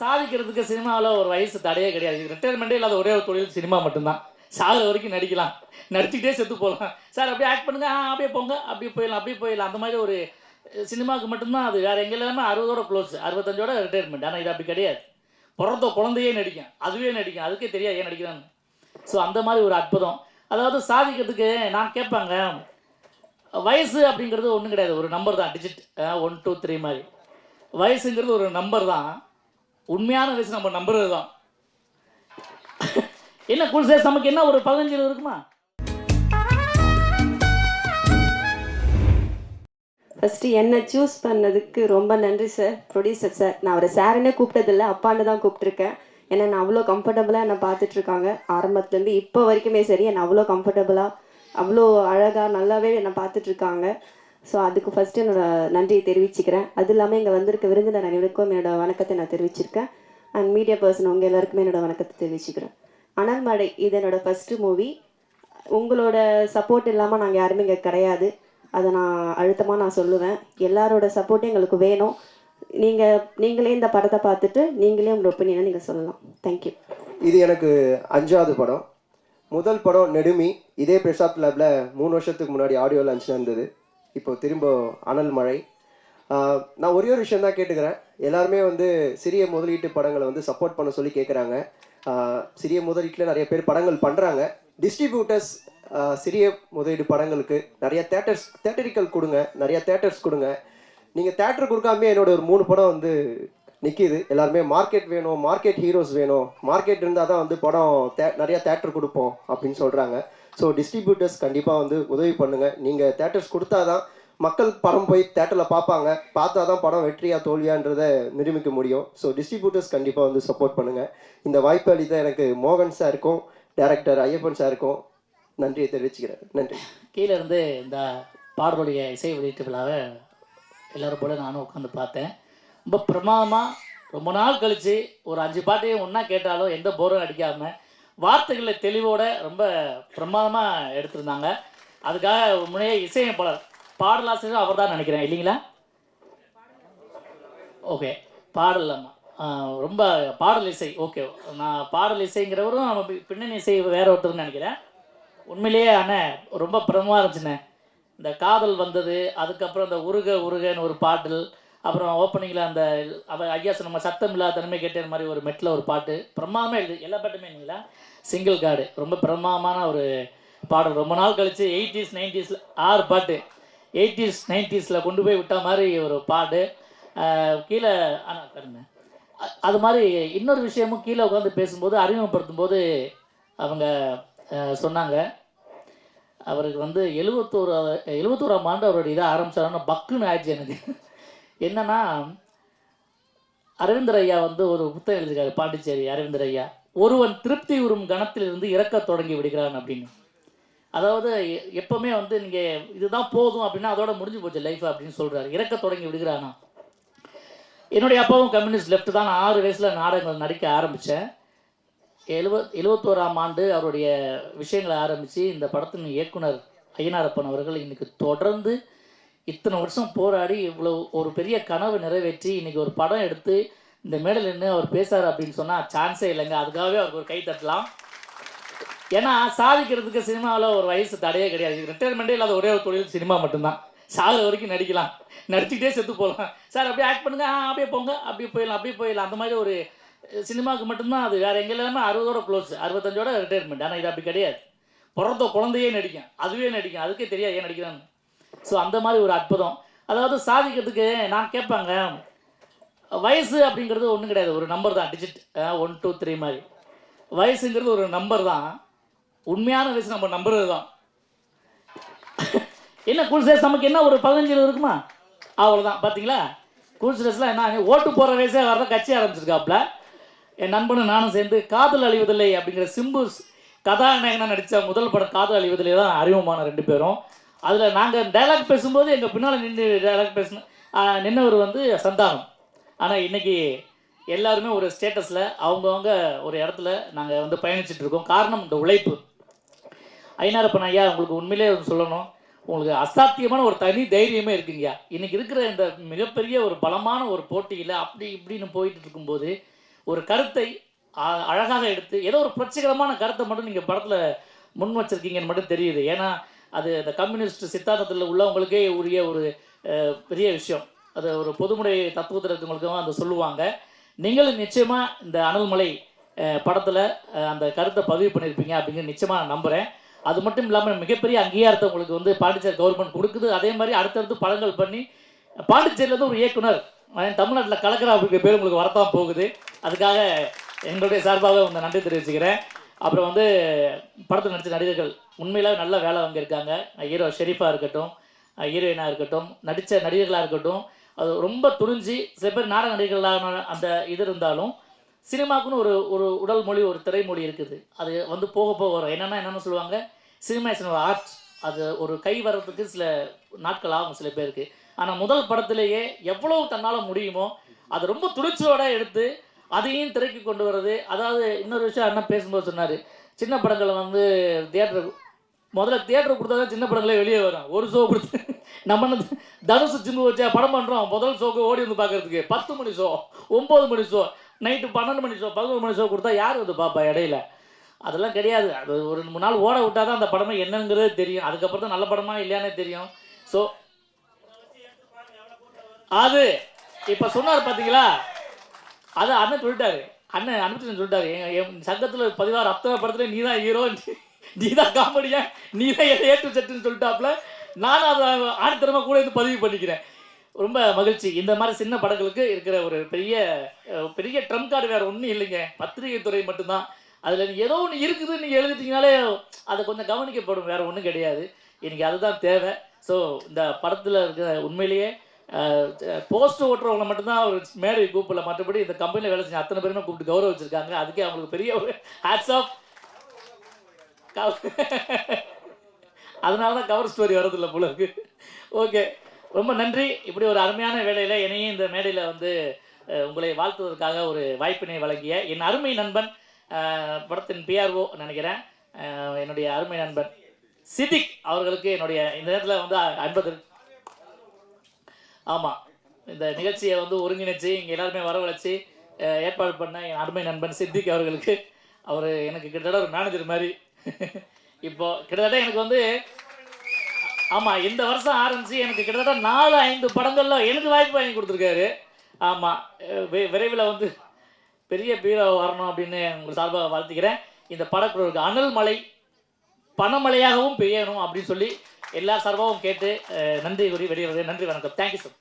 சாதிக்கிறதுக்கு சினிமாவில் ஒரு வயசு தடையே கிடையாது. ரிட்டையர்மெண்ட்டே இல்லாத ஒரே ஒரு தொழில் சினிமா மட்டும்தான். சாகிற வரைக்கும் நடிக்கலாம். நடிச்சுக்கிட்டே செத்து போகலாம். சார் அப்படியே ஆக்ட் பண்ணுங்க. ஆ அப்படியே போங்க. அப்படியே போயிடலாம் அப்படியே போயிடலாம். அந்த மாதிரி ஒரு சினிமாவுக்கு மட்டும்தான் அது. வேறு எங்கே இல்லாமல் அறுபதோட க்ளோஸ் அறுபத்தஞ்சோட ரிட்டையர்மெண்ட் ஆனால் இது அப்படி கிடையாது. பிறந்த குழந்தையே நடிக்கும். அதுவே நடிக்கும். அதுக்கே தெரியாது ஏன் நடிக்கிறான்னு. ஸோ அந்த மாதிரி ஒரு அற்புதம். அதாவது சாதிக்கிறதுக்கு நான் கேட்பாங்க வயசு அப்படிங்கிறது ஒன்றும் கிடையாது. ஒரு நம்பர் தான். டிஜிட் ஒன் டூ த்ரீ மாதிரி. வயசுங்கிறது ஒரு நம்பர் தான். உண்மையான ரீசன் நம்ம நம்புறது தான் என்ன கூல் நமக்கு என்ன ஒரு பதினஞ்சு இருபது இருக்குமா? ஃபஸ்ட்டு என்னை சூஸ் பண்ணதுக்கு ரொம்ப நன்றி சார் ப்ரொடியூசர் சார் நான் அவரை சாருன்னே கூப்பிட்டதில்ல அப்பான்னு தான் கூப்பிட்ருக்கேன் ஏன்னா நான் அவ்வளோ கம்ஃபர்டபுளாக என்னை பார்த்துட்ருக்காங்க ஆரம்பத்துலேருந்து இப்போ வரைக்குமே சரி என்னை அவ்வளோ கம்ஃபர்டபுளாக அவ்வளோ அழகாக நல்லாவே என்னை பார்த்துட்ருக்காங்க ஸோ அதுக்கு ஃபஸ்ட்டு என்னோடய நன்றியை தெரிவிச்சுக்கிறேன். அது இல்லாமல் இங்கே வந்திருக்க விருந்தினர் அனைவருக்கும் என்னோடய வணக்கத்தை நான் தெரிவிச்சிருக்கேன். அண்ட் மீடியா பர்சன் உங்கள் எல்லாருக்குமே என்னோடய வணக்கத்தை தெரிவிச்சுக்கிறேன். அனல் மழை இது என்னோடய ஃபஸ்ட்டு மூவி உங்களோட சப்போர்ட் இல்லாமல் நாங்கள் யாருமே இங்கே கிடையாது. அதை நான் அழுத்தமாக நான் சொல்லுவேன். எல்லாரோட சப்போர்ட்டும் எங்களுக்கு வேணும். நீங்கள் நீங்களே இந்த படத்தை பார்த்துட்டு நீங்களே உங்களோட ஒப்பீனியனை நீங்கள் சொல்லலாம். தேங்க்யூ இது எனக்கு அஞ்சாவது படம். முதல் படம் நெடுமி. இதே பிரசாத் லேபில் மூணு வருஷத்துக்கு முன்னாடி ஆடியோ லான்ச் நடந்தது. இப்போ திரும்ப அனல் மழை. நான் ஒரே ஒரு விஷயம் தான் கேட்டுக்கிறேன். எல்லாருமே வந்து சிறிய முதலீட்டு படங்களை வந்து சப்போர்ட் பண்ண சொல்லி கேட்குறாங்க சிறிய முதலீட்டில் நிறைய பேர் படங்கள் பண்ணுறாங்க டிஸ்ட்ரிபியூட்டர்ஸ் சிறிய முதலீடு படங்களுக்கு நிறைய தேட்டர்ஸ் தேட்டரிக்கல் கொடுங்க. நிறைய தேட்டர்ஸ் கொடுங்க. நீங்கள் தேட்டர் கொடுக்காம என்னோட ஒரு மூணு படம் வந்து நிற்கிது எல்லாருமே மார்க்கெட் வேணும் மார்க்கெட் ஹீரோஸ் வேணும். மார்க்கெட் இருந்தால் தான் வந்து படம் தே நிறையா தேட்டர் கொடுப்போம் அப்படின்னு சொல்கிறாங்க ஸோ டிஸ்ட்ரிபியூட்டர்ஸ் கண்டிப்பாக வந்து உதவி பண்ணுங்கள் நீங்கள் தேட்டர்ஸ் கொடுத்தா தான் மக்கள் படம் போய் தேட்டரில் பார்ப்பாங்க. பார்த்தா தான் படம் வெற்றியா தோல்வியான்றதை நிரூபிக்க முடியும். ஸோ டிஸ்ட்ரிபியூட்டர்ஸ் கண்டிப்பாக வந்து சப்போர்ட் பண்ணுங்கள் இந்த வாய்ப்பு அளித்த எனக்கு மோகன் சாருக்கும் டேரக்டர் ஐயப்பன் சாருக்கும் நன்றியை தெரிவிச்சுக்கிறேன். நன்றி. கீழே இருந்து இந்த பாடலுடைய இசை வெளியீட்டு விழாவை எல்லாரும் போல நானும் உட்காந்து பார்த்தேன். ரொம்ப பிரமாதமாக ரொம்ப நாள் கழித்து ஒரு அஞ்சு பாட்டையும் ஒன்றா கேட்டாலும் எந்த போரும் அடிக்காமல் வார்த்தைகளை தெளிவோட ரொம்ப பிரமாதமாக எடுத்திருந்தாங்க. அதுக்காக முன்னே இசையமைப்பாளர் பாடலாசிரியர் அவர் தான் நினைக்கிறேன். இல்லைங்களா? ஓகே. பாடல் ரொம்ப பாடல் இசை. ஓகே. நான் பாடல் இசைங்கிறவரும் நம்ம பின்னணி இசை வேற ஒருத்தர்னு நினைக்கிறேன். உண்மையிலேயே அண்ணே ரொம்ப பிரமமாக இருந்துச்சுண்ணே. இந்த காதல் வந்தது அதுக்கப்புறம் இந்த உருக உருகன்னு ஒரு பாடல் அப்புறம் ஓப்பனிங்கில் அந்த அவ ஐயா நம்ம சத்தம் இல்லாத தனிமை கேட்டேன் மாதிரி ஒரு மெட்டில் ஒரு பாட்டு. பிரமாதமாக எழுது எல்லா பாட்டுமே இல்லைங்களா? சிங்கிள் கார்டு ரொம்ப பிரமாதமான ஒரு பாடல். ரொம்ப நாள் கழித்து எயிட்டிஸ் நைன்டிஸில் ஆறு பாட்டு. எயிட்டிஸ் நைன்டிஸில் கொண்டு போய் விட்ட மாதிரி ஒரு பாட்டு. கீழே ஆனால் பாருங்க. அது மாதிரி இன்னொரு விஷயமும் கீழே உட்காந்து பேசும்போது அறிமுகப்படுத்தும் போது அவங்க சொன்னாங்க. அவருக்கு வந்து எழுபத்தோரு எழுபத்தோராம் ஆண்டு அவருடைய இதை ஆரம்பிச்சாருன்னா பக்குன்னு ஆயிடுச்சு எனக்கு. என்னன்னா அரவிந்தர் ஐயா வந்து ஒரு புத்தகம் எழுதியிருக்காரு பாண்டிச்சேரி அரவிந்தர் ஐயா. ஒருவன் திருப்தி உறும் கணத்திலிருந்து இறக்க தொடங்கி விடுகிறான் அப்படின்னு. அதாவது எ- எப்பவுமே வந்து நீங்கள் இதுதான் போதும் அப்படின்னா அதோட முடிஞ்சு போச்சு லைஃப் அப்படின்னு சொல்றாரு. இறக்க தொடங்கி விடுகிறானா? என்னுடைய அப்பாவும் கம்யூனிஸ்ட் லெஃப்ட் தான். நான் ஆறு வயசில் நாடகங்கள் நடிக்க ஆரம்பித்தேன் எழுபத் எழுபத்தோராம் ஆண்டு அவருடைய விஷயங்களை ஆரம்பித்து இந்த படத்தின் இயக்குனர் ஐயனாரப்பன் அவர்கள் இன்னைக்கு தொடர்ந்து இத்தனை வருஷம் போராடி இவ்வளோ ஒரு பெரிய கனவு நிறைவேற்றி இன்னைக்கு ஒரு படம் எடுத்து இந்த மேடல் நின்று அவர் பேசுறாரு அப்படின்னு சொன்னால் சான்ஸே இல்லைங்க. அதுக்காகவே அவருக்கு ஒரு கை தட்டலாம். ஏன்னா சாதிக்கிறதுக்கு சினிமாவில் ஒரு வயசு தடையே கிடையாது. ரிட்டையர்மெண்ட்டே இல்லாத ஒரே ஒரு தொழில் சினிமா மட்டும்தான். சாகிற வரைக்கும் நடிக்கலாம். நடிச்சுக்கிட்டே செத்து போகலாம். சார் அப்படியே ஆக்ட் பண்ணுங்க. ஆ அப்படியே போங்க. அப்படியே போயிடலாம். அப்படியே போயிடலாம். அந்த மாதிரி ஒரு சினிமாவுக்கு மட்டும்தான் அது வேறு எங்கே எல்லாமே அறுபதோட க்ளோஸ் அறுபத்தஞ்சோட ரிட்டையர்மெண்ட் ஆனால் இது அப்படி கிடையாது. பிறந்த குழந்தையே நடிக்கும். அதுவே நடிக்கும். அதுக்கே தெரியாது ஏன் நடிக்கிறான்னு. ஸோ அந்த மாதிரி ஒரு அற்புதம். அதாவது சாதிக்கிறதுக்கு நான் கேட்பாங்க வயசு அப்படிங்கிறது ஒன்றும் கிடையாது. ஒரு நம்பர் தான் டிஜிட் ஒன் டூ த்ரீ மாதிரி. வயசுங்கிறது ஒரு நம்பர் தான். உண்மையான வயசு நம்ம நம்புறது தான். என்ன கூல் ஸ்ட்ரெஸ் நமக்கு என்ன ஒரு பதினஞ்சு இருபது இருக்குமா? அவ்வளோதான் பார்த்தீங்களா கூல் ஸ்ட்ரெஸ்லாம் என்ன ஓட்டு போகிற வயசே வரதான் கட்சி ஆரம்பிச்சிருக்காப்புல. என் நண்பனும் நானும் சேர்ந்து காதல் அழிவதில்லை அப்படிங்கிற சிம்பு கதாநாயகனாக நடித்த முதல் படம் காதல் அழிவதில்லை தான் அறிமுகமான ரெண்டு பேரும். அதில் நாங்கள் டைலாக் பேசும்போது எங்கள் பின்னால் நின்று டைலாக் பேசின நின்னவர் வந்து சந்தானம். ஆனால் இன்னைக்கு எல்லாருமே ஒரு ஸ்டேட்டஸில் அவங்கவுங்க ஒரு இடத்துல நாங்கள் வந்து பயணிச்சுட்டு இருக்கோம். காரணம் இந்த உழைப்பு. ஐநாரப்பன் ஐயா உங்களுக்கு உண்மையிலே சொல்லணும். உங்களுக்கு அசாத்தியமான ஒரு தனி தைரியமே இருக்குங்கய்யா. இன்றைக்கி இருக்கிற இந்த மிகப்பெரிய ஒரு பலமான ஒரு போட்டியில் அப்படி இப்படின்னு போயிட்டு இருக்கும்போது ஒரு கருத்தை அ- அழகாக எடுத்து ஏதோ ஒரு புரட்சிகரமான கருத்தை மட்டும் நீங்கள் படத்தில் முன் வச்சுருக்கீங்கன்னு மட்டும் தெரியுது. ஏன்னா அது இந்த கம்யூனிஸ்ட் சித்தாந்தத்தில் உள்ளவங்களுக்கே உரிய ஒரு பெரிய விஷயம். அது ஒரு பொதுமுறை தத்துவத்தில் இருக்கவங்களுக்கும் அதை சொல்லுவாங்க. நீங்களும் நிச்சயமாக இந்த அனல்மலை படத்தில் அந்த கருத்தை பதிவு பண்ணியிருப்பீங்க அப்படிங்கிற நிச்சயமாக நான் நம்புகிறேன் அது மட்டும் இல்லாமல் மிகப்பெரிய அங்கீகாரத்தை உங்களுக்கு வந்து பாண்டிச்சேரி கவர்மெண்ட் கொடுக்குது. அதே மாதிரி அடுத்தடுத்து படங்கள் பண்ணி பாண்டிச்சேரியிலேருந்து ஒரு இயக்குனர் தமிழ்நாட்டில் கலக்கரா அப்படிங்கிற பேர் உங்களுக்கு வரத்தான் போகுது. அதுக்காக எங்களுடைய சார்பாக வந்து நன்றி தெரிவிச்சுக்கிறேன். அப்புறம் வந்து படத்தில் நடித்த நடிகர்கள் உண்மையில நல்ல வேலை வாங்கியிருக்காங்க ஹீரோ ஷெரீஃபாக இருக்கட்டும் ஹீரோயினாக இருக்கட்டும் நடித்த நடிகர்களாக இருக்கட்டும் அது ரொம்ப துணிஞ்சு சில பேர் நாடக நடிகர்களான அந்த இது இருந்தாலும் சினிமாக்குன்னு ஒரு ஒரு உடல் மொழி ஒரு திரைமொழி இருக்குது. அது வந்து போக போக வரும். என்னென்னா என்னென்னு சொல்லுவாங்க? சினிமா இஸ் ஆர்ட் அது ஒரு கை வர்றதுக்கு சில நாட்கள் ஆகும் சில பேருக்கு. ஆனால் முதல் படத்திலேயே எவ்வளவு தன்னால் முடியுமோ அதை ரொம்ப துணிச்சலோட எடுத்து அதையும் திரைக்கு கொண்டு வர்றது. அதாவது இன்னொரு விஷயம் அண்ணன் பேசும்போது சொன்னார். சின்ன படங்களை வந்து தியேட்டர் முதல்ல தியேட்டர் கொடுத்தா தான் சின்ன படங்களே வெளியே வரும். ஒரு ஷோ கொடுத்து நம்ம தனுசு சிந்து வச்சா படம் பண்ணுறோம் முதல் ஷோக்கு ஓடி வந்து பார்க்கறதுக்கு பத்து மணி ஷோ ஒம்பது மணி ஷோ நைட்டு பன்னெண்டு மணி ஷோ பதினொரு மணி ஷோ கொடுத்தா யார் வந்து பார்ப்பா இடையில? அதெல்லாம் கிடையாது. அது ஒரு மூணு நாள் ஓட விட்டால் தான் அந்த படமே என்னங்கிறது தெரியும். அதுக்கப்புறம் தான் நல்ல படமா இல்லையானே தெரியும். ஸோ அது இப்போ சொன்னார் பார்த்தீங்களா அது அண்ணன் சொல்லிட்டாரு. அண்ணன் அனுப்பிச்சு சொல்லிட்டாரு. எங்க என் சங்கத்தில் பதிவாறு அத்தனை படத்துல நீ தான் ஹீரோன்னு நீ தான் காமெடியா? நீ தான் ஏ டு செட்டுன்னு சொல்லிட்டாப்புல நானும் அதை ஆணித்தரமா கூட இருந்து பதிவு பண்ணிக்கிறேன். ரொம்ப மகிழ்ச்சி. இந்த மாதிரி சின்ன படங்களுக்கு இருக்கிற ஒரு பெரிய பெரிய ட்ரம் கார்டு வேறு ஒன்றும் இல்லைங்க. பத்திரிகை துறை மட்டும்தான். அதில் ஏதோ ஒன்று இருக்குது நீங்கள் எழுதிட்டீங்கனாலே அதை கொஞ்சம் கவனிக்கப்படும். வேறு ஒன்றும் கிடையாது. எனக்கு அதுதான் தேவை. ஸோ இந்த படத்தில் இருக்கிற உண்மையிலேயே போஸ்ட் ஓட்டுறவங்களை மட்டும்தான் ஒரு மேடை கூப்பிடல. மற்றபடி இந்த கம்பெனியில் வேலை செஞ்ச அத்தனை பேருமே கூப்பிட்டு கௌரவிச்சிருக்காங்க. அதுக்கே அவங்களுக்கு பெரிய ஒரு ஹேட்ஸ் ஆஃப் அதனால தான் கவர் ஸ்டோரி வரதில்லை போல இருக்கு. ஓகே ரொம்ப நன்றி. இப்படி ஒரு அருமையான வேலையில் என்னையும் இந்த மேடையில் வந்து உங்களை வாழ்த்துவதற்காக ஒரு வாய்ப்பினை வழங்கிய என் அருமை நண்பன் படத்தின் பிஆர்ஓ நினைக்கிறேன். என்னுடைய அருமை நண்பன் சிதிக் அவர்களுக்கு என்னுடைய இந்த நேரத்தில் வந்து அன்பது ஆமாம் இந்த நிகழ்ச்சியை வந்து ஒருங்கிணைச்சு இங்கே எல்லாருமே வரவழைச்சு ஏற்பாடு பண்ண என் அருமை நண்பன் சித்திக் அவர்களுக்கு. அவர் எனக்கு கிட்டத்தட்ட ஒரு மேனேஜர் மாதிரி இப்போ கிட்டத்தட்ட எனக்கு வந்து ஆமாம் இந்த வருஷம் ஆரம்பிச்சு எனக்கு கிட்டத்தட்ட நாலு ஐந்து படங்கள்ல எனக்கு வாய்ப்பு வாங்கி கொடுத்துருக்காரு. ஆமாம் விரைவில் வந்து பெரிய பீரோ வரணும் அப்படின்னு உங்களுக்கு சார்பாக வாழ்த்துக்கிறேன். இந்த படக்குழுவுக்கு அனல் மலை பணமழையாகவும் பெய்யணும் அப்படின்னு சொல்லி எல்லா சார்பாகவும் கேட்டு நன்றி கூறி வெளியே நன்றி வணக்கம். Thank you sir